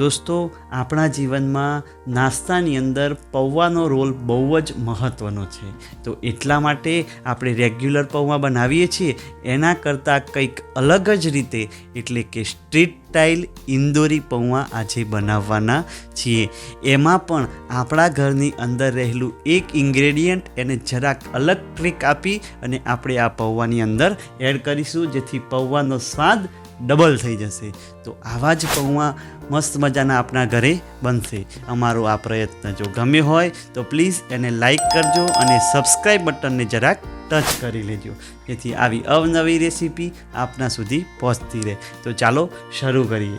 દોસ્તો, આપણા જીવનમાં નાસ્તાની અંદર પૌવાનો રોલ બહુ જ મહત્ત્વનો છે. તો એટલા માટે આપણે રેગ્યુલર પૌવા બનાવીએ છીએ. એના કરતાં કંઈક અલગ જ રીતે, એટલે કે સ્ટ્રીટ સ્ટાઇલ ઇન્દોરી પૌવા આજે બનાવવાના છીએ. એમાં પણ આપણા ઘરની અંદર રહેલું એક ઇન્ગ્રેડિયન્ટ એને જરાક અલગ ટ્રીક આપી અને આપણે આ પૌવાની અંદર એડ કરીશું, જેથી પૌવાનો સ્વાદ ડબલ થઈ જશે. તો આવા જ પૌવા મસ્ત મજાના આપણા ઘરે બનશે. અમારો આ પ્રયત્ન જો ગમ્યો હોય, તો પ્લીઝ એને લાઈક કરજો અને સબસ્ક્રાઈબ બટનને જરાક ટચ કરી લેજો. જેથી આવી અવનવી રેસીપી આપના સુધી પહોંચતી રહે. તો ચાલો શરૂ કરીએ.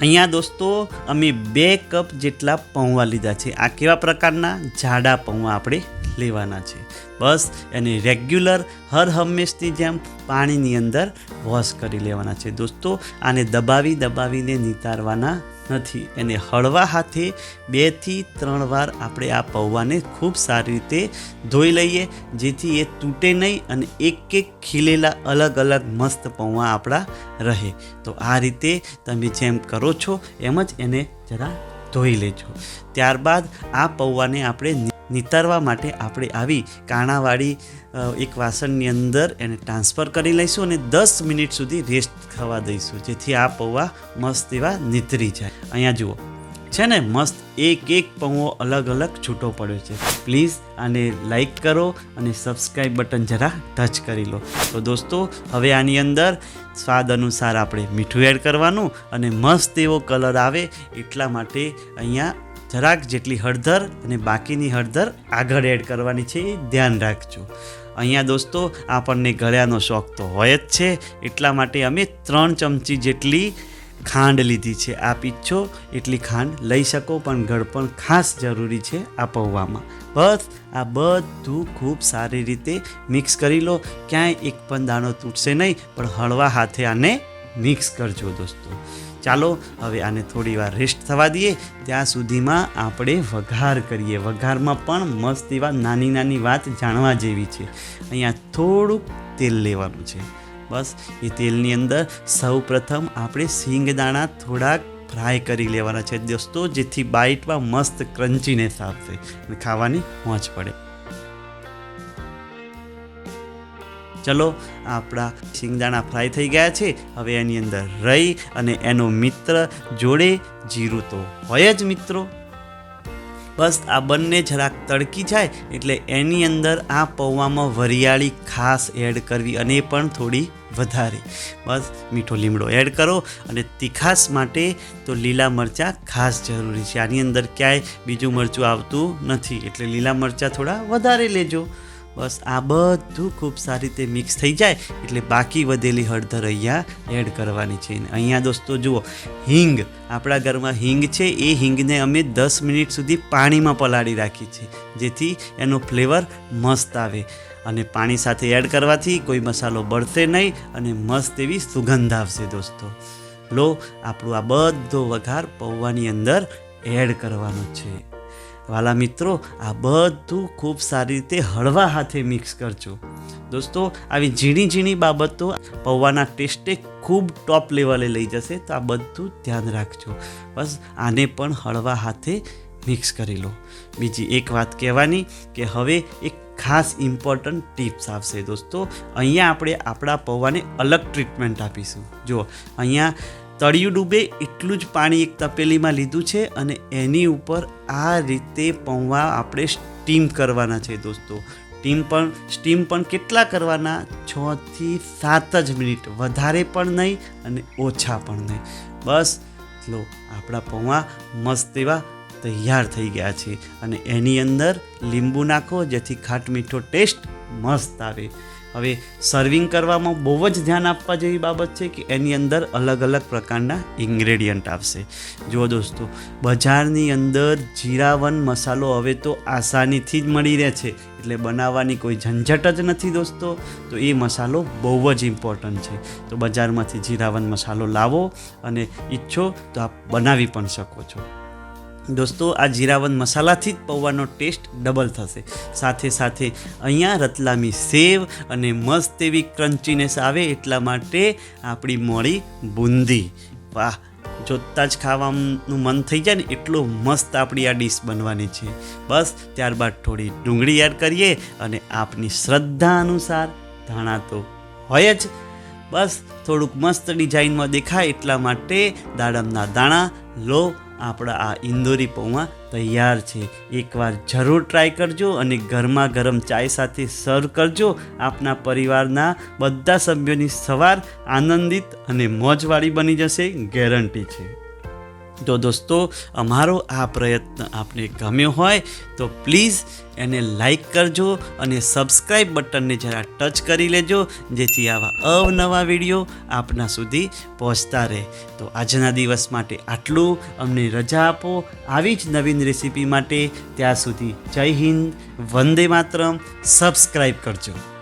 અહીંયા દોસ્તો, અમે બે કપ જેટલા પૌવા લીધા છે. આ કેવા પ્રકારના? જાડા પૌવા આપણે લેવાના છે. બસ એને રેગ્યુલર હર હંમેશની જેમ પાણીની અંદર વોશ કરી લેવાના છે. દોસ્તો, આને દબાવી દબાવીને નિતારવાના નથી. એને હળવા હાથે બેથી ત્રણ વાર આપણે આ પૌવાને ખૂબ સારી રીતે ધોઈ લઈએ, જેથી એ તૂટે નહીં અને એક એક ખીલેલા અલગ અલગ મસ્ત પૌવા આપણા રહે. તો આ રીતે તમે જેમ કરો છો, એમ જ એને જરા ધોઈ લેજો. ત્યારબાદ આ પૌવાને આપણે નિતારવા માટે આપણે આવી કાણાવાળી એક વાસણની અંદર એને ટ્રાન્સફર કરી લઈશું અને દસ મિનિટ સુધી રેસ્ટ થવા દઈશું, જેથી આ પૌવા મસ્ત એવા નીતરી જાય. અહીંયા જુઓ, છે ને, મસ્ત એક એક પૌવો અલગ અલગ છૂટો પડ્યો છે. પ્લીઝ આને લાઈક કરો અને સબસ્ક્રાઈબ બટન જરા ટચ કરી લો. તો દોસ્તો, હવે આની અંદર સ્વાદ અનુસાર આપણે મીઠું એડ કરવાનું અને મસ્ત એવો કલર આવે એટલા માટે અહીંયા જરાક જેટલી હળદર અને બાકીની હળદર આગળ એડ કરવાની છે એ ધ્યાન રાખજો. અહીંયા દોસ્તો, આપણને ગળ્યાનો શોખ તો હોય જ છે. એટલા માટે અમે ત્રણ ચમચી જેટલી ખાંડ લીધી છે. આપ ઈચ્છો એટલી ખાંડ લઈ શકો, પણ ગળપણ ખાસ જરૂરી છે આ પૌવામાં બસ, આ બધું ખૂબ સારી રીતે મિક્સ કરી લો. ક્યાંય એક પણ દાણો તૂટશે નહીં, પણ હળવા હાથે આને મિક્સ કરજો દોસ્તો. ચાલો, હવે આને થોડી વાર રેસ્ટ થવા દઈએ. ત્યાં સુધીમાં આપણે વઘાર કરીએ. વઘારમાં પણ મસ્ત એવા નાની નાની વાત જાણવા જેવી છે. અહીંયા થોડુંક તેલ લેવાનું છે. બસ, એ તેલની અંદર સૌ પ્રથમ આપણે સિંગદાણા થોડાક ફ્રાય કરી લેવાના છે દોસ્તો, જેથી બાઇટમાં મસ્ત ક્રન્ચીનેસ આવશે અને ખાવાની મોજ પડે. ચલો, આપણા શિંગદાણા ફ્રાય થઈ ગયા છે. હવે એની અંદર રહી અને એનો મિત્ર જોડે જીરું તો હોય જ મિત્રો. બસ, આ બંને જરાક તડકી જાય એટલે એની અંદર આ પૌવામાં વરિયાળી ખાસ એડ કરવી અને પણ થોડી વધારે. બસ, મીઠો લીમડો એડ કરો અને તીખાસ માટે તો લીલા મરચાં ખાસ જરૂરી છે. આની અંદર ક્યાંય બીજું મરચું આવતું નથી. એટલે લીલા મરચાં થોડા વધારે લેજો. બસ આ બધું ખૂબ સારી રીતે મિક્સ થઈ જાય એટલે બાકી વધેલી હળદર અહીંયા એડ કરવાની છે. અહીંયા દોસ્તો જુઓ, હિંગ. આપણા ઘરમાં હિંગ છે, એ હિંગને અમે દસ મિનિટ સુધી પાણીમાં પલાળી રાખી છે, જેથી એનો ફ્લેવર મસ્ત આવે. અને પાણી સાથે એડ કરવાથી કોઈ મસાલો બળશે નહીં અને મસ્ત એવી સુગંધ આવશે દોસ્તો. લો, આપણું આ બધો વઘાર પૌવાની અંદર એડ કરવાનો છે. વાલા મિત્રો, આ બધું ખૂબ સારી રીતે હળવા હાથે મિક્સ કરજો. દોસ્તો, આવી ઝીણી ઝીણી બાબતો પૌવાના ટેસ્ટે ખૂબ ટોપ લેવલે લઈ જશે, તો આ બધું ધ્યાન રાખજો. બસ, આને પણ હળવા હાથે મિક્સ કરી લો. બીજી એક વાત કહેવાની કે હવે એક ખાસ ઇમ્પોર્ટન્ટ ટિપ્સ આવશે દોસ્તો. અહીંયા આપણે આપણા પૌવાને અલગ ટ્રીટમેન્ટ આપીશું. જુઓ, અહીંયા તળિયું ડૂબે એટલું જ પાણી એક તપેલીમાં લીધું છે અને એની ઉપર આ રીતે પૌવા આપણે સ્ટીમ કરવાના છે દોસ્તો. સ્ટીમ પણ સ્ટીમ પણ કેટલા કરવાના? છથી સાત જ મિનિટ. વધારે પણ નહીં અને ઓછા પણ નહીં. બસ લો આપણા પૌવા મસ્ત એવા તૈયાર થઈ ગયા છે અને એની અંદર લીંબુ નાખો જેથી ખાટ મીઠો ટેસ્ટ મસ્ત આવે. હવે સર્વિંગ કરવામાં બહુ જ ધ્યાન આપવા જેવી બાબત છે કે એની અંદર અલગ અલગ પ્રકારના ઇન્ગ્રેડિયન્ટ આવશે. જુઓ દોસ્તો, બજારની અંદર જીરાવન મસાલો હવે તો આસાનીથી જ મળી રહે છે. એટલે બનાવવાની કોઈ ઝંઝટ જ નથી દોસ્તો. તો એ મસાલો બહુ જ ઇમ્પોર્ટન્ટ છે. તો બજારમાંથી જીરાવન મસાલો લાવો અને ઈચ્છો તો આપ બનાવી પણ શકો છો. દોસ્તો, આ જીરાવન મસાલાથી જ પૌવાનો ટેસ્ટ ડબલ થશે. સાથે સાથે અહીંયા રતલામી સેવ અને મસ્ત એવી ક્રન્ચીનેસ આવે એટલા માટે આપણી મોડી બુંદી. વાહ, જોતાં જ ખાવાનું મન થઈ જાય ને, એટલું મસ્ત આપણી આ ડીશ બનવાની છે. બસ, ત્યારબાદ થોડી ડુંગળી એડ કરીએ અને આપની શ્રદ્ધા અનુસાર ધાણા તો હોય જ. બસ, થોડુંક મસ્ત ડિઝાઇનમાં દેખાય એટલા માટે દાડમના દાણા લો આપણા આ ઇન્દોરી પૌવા તૈયાર છે. એકવાર જરૂર ટ્રાય કરજો અને ગરમા ગરમ ચાય સાથે સર્વ કરજો. આપના પરિવારના બધા સભ્યોની સવાર આનંદિત અને મોજવાળી બની જશે ગેરંટી છે. તો દોસ્તો, અમારો આ પ્રયત્ન આપને ગમ્યો હોય તો પ્લીઝ એને લાઈક કરજો અને સબસ્ક્રાઈબ બટનને જરા ટચ કરી લેજો, જેથી આવા અવનવા વીડિયો આપના સુધી પહોંચતા રહે. તો આજના દિવસ માટે આટલું. અમને રજા આપો. આવી જ નવીન રેસીપી માટે ત્યાં સુધી જય હિન્દ, વંદે માતરમ. સબસ્ક્રાઈબ કરજો.